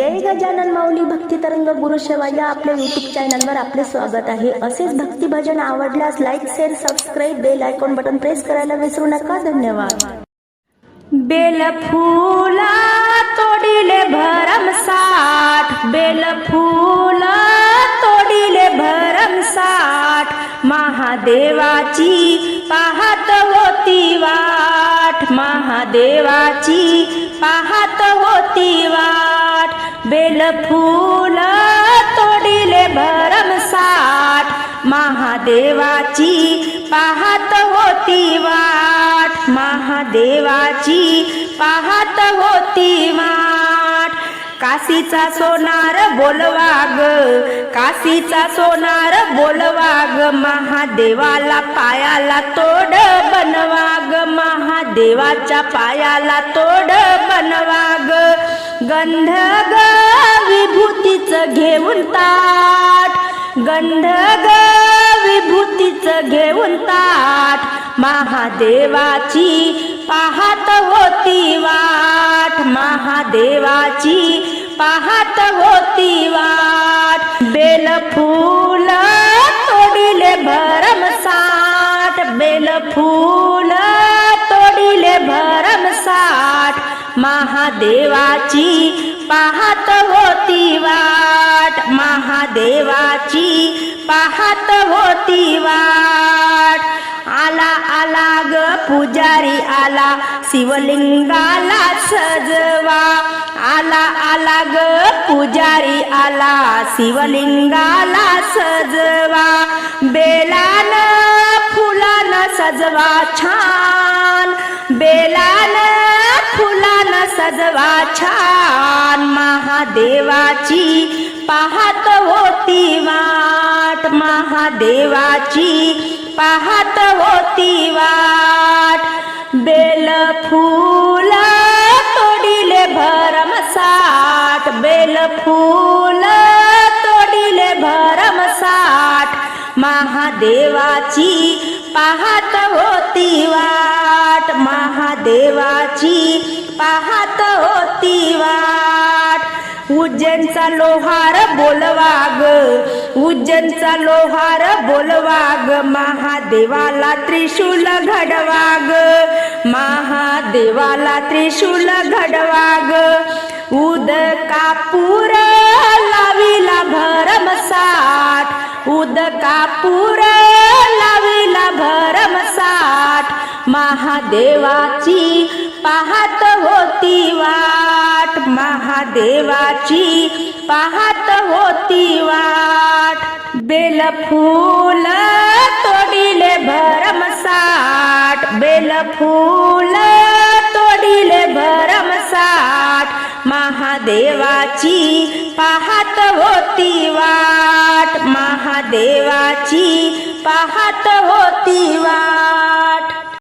जय गजानन माऊली भक्ती तरंग गुरुसेवा या आपल्या युट्यूब चॅनलवर आपले स्वागत आहे. असेच भक्ती भजन आवडल्यास like share subscribe bell icon button press करायला विसरू नका. धन्यवाद. बेल फुला तोडिले भरमसाठ बेल फुला तोडिले भरम साठ. महादेवाची पाहत होती वा महादेवाची पाहत होती वाट. बेलफुल तोडिले भरमसाठ महादेवाची पाहत होती वाट. महादेवाची पाहत होती वाट. काशीचा सोनार बोलवाग काशीचा सोनार बोलवाग महादेवाला पायाला तोड बनवाग महादेवाच्या पायाला तोड बनवाग. गंध ग विभूतीच घेऊन ताट गंध ग विभूतीच घेऊन ताट महादेवाची पाहत होती वा महादेवाची पाहत होती वाट. बेल फूल तोडिले भरमसाठ बेल फूल तोडिले भरमसाठ महादेवाची पाहत होती वाट. महादेवाची पाहत होती वाट. आला आला ग पुजारी आला. शिवलिंगाला देवा. आला आला ग पुजारी आला. शिवलिंगाला सजवा. बेलान फुलान सजवा. छान. बेलान फुलान सजवा. छान. महादेवाची पाहत होती वाट. महादेवाची पाहत होती वाट. बेल फूल फूल तोडिले भरमसाठ महादेवाची पाहत होती वाट. महादेवाची पाहत होती वाट. उज्जैनचा लोहार बोलवाग. उज्जैनचा लोहार बोलवाग. महादेवाला त्रिशूल घडवाग. महादेवाला त्रिशूल घडवाग. उद कापूर लाविला भरमसाठ उद कापूर लाविला भरमसाठ महादेवाची पाहत होती वाट. महादेवाची पाहत होती वाट. बेल फूल तोडिले भरमसाठ बेल होती वाट महादेवाची पाहत होती वाट.